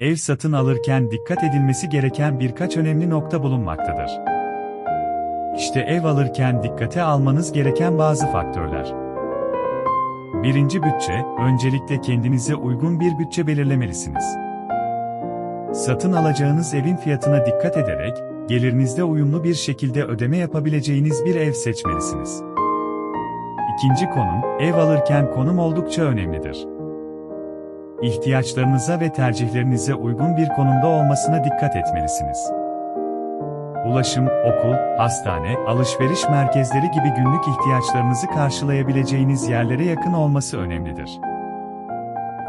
ev satın alırken dikkat edilmesi gereken birkaç önemli nokta bulunmaktadır. İşte ev alırken dikkate almanız gereken bazı faktörler. Birinci bütçe, öncelikle kendinize uygun bir bütçe belirlemelisiniz. Satın alacağınız evin fiyatına dikkat ederek, gelirinizde uyumlu bir şekilde ödeme yapabileceğiniz bir ev seçmelisiniz. İkinci konum, ev alırken konum oldukça önemlidir. İhtiyaçlarınıza ve tercihlerinize uygun bir konumda olmasına dikkat etmelisiniz. Ulaşım, okul, hastane, alışveriş merkezleri gibi günlük ihtiyaçlarınızı karşılayabileceğiniz yerlere yakın olması önemlidir.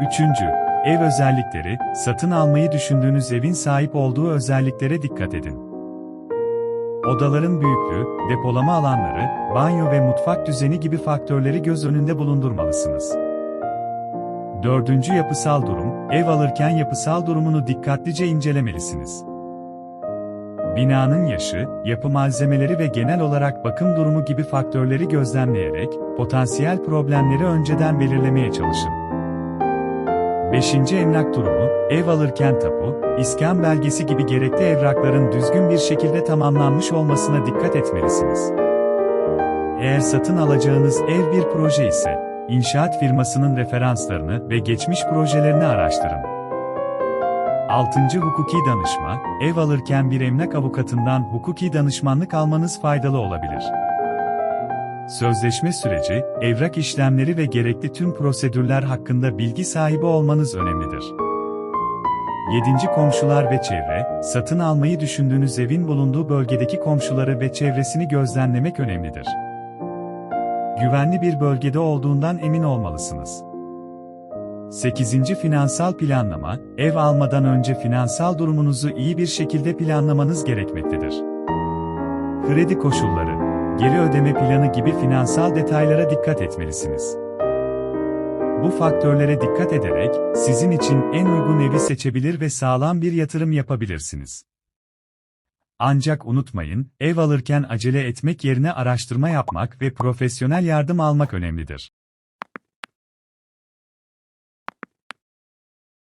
Üçüncü, ev özellikleri, satın almayı düşündüğünüz evin sahip olduğu özelliklere dikkat edin. Odaların büyüklüğü, depolama alanları, banyo ve mutfak düzeni gibi faktörleri göz önünde bulundurmalısınız. Dördüncü yapısal durum, ev alırken yapısal durumunu dikkatlice incelemelisiniz. Binanın yaşı, yapı malzemeleri ve genel olarak bakım durumu gibi faktörleri gözlemleyerek, potansiyel problemleri önceden belirlemeye çalışın. 5. Emlak durumu, ev alırken tapu, iskan belgesi gibi gerekli evrakların düzgün bir şekilde tamamlanmış olmasına dikkat etmelisiniz. Eğer satın alacağınız ev bir proje ise, inşaat firmasının referanslarını ve geçmiş projelerini araştırın. 6. Hukuki danışma, ev alırken bir emlak avukatından hukuki danışmanlık almanız faydalı olabilir. Sözleşme süreci, evrak işlemleri ve gerekli tüm prosedürler hakkında bilgi sahibi olmanız önemlidir. 7. Komşular ve çevre, satın almayı düşündüğünüz evin bulunduğu bölgedeki komşuları ve çevresini gözlemlemek önemlidir. Güvenli bir bölgede olduğundan emin olmalısınız. 8. Finansal planlama, ev almadan önce finansal durumunuzu iyi bir şekilde planlamanız gerekmektedir. Kredi koşulları, geri ödeme planı gibi finansal detaylara dikkat etmelisiniz. Bu faktörlere dikkat ederek, sizin için en uygun evi seçebilir ve sağlam bir yatırım yapabilirsiniz. Ancak unutmayın, ev alırken acele etmek yerine araştırma yapmak ve profesyonel yardım almak önemlidir.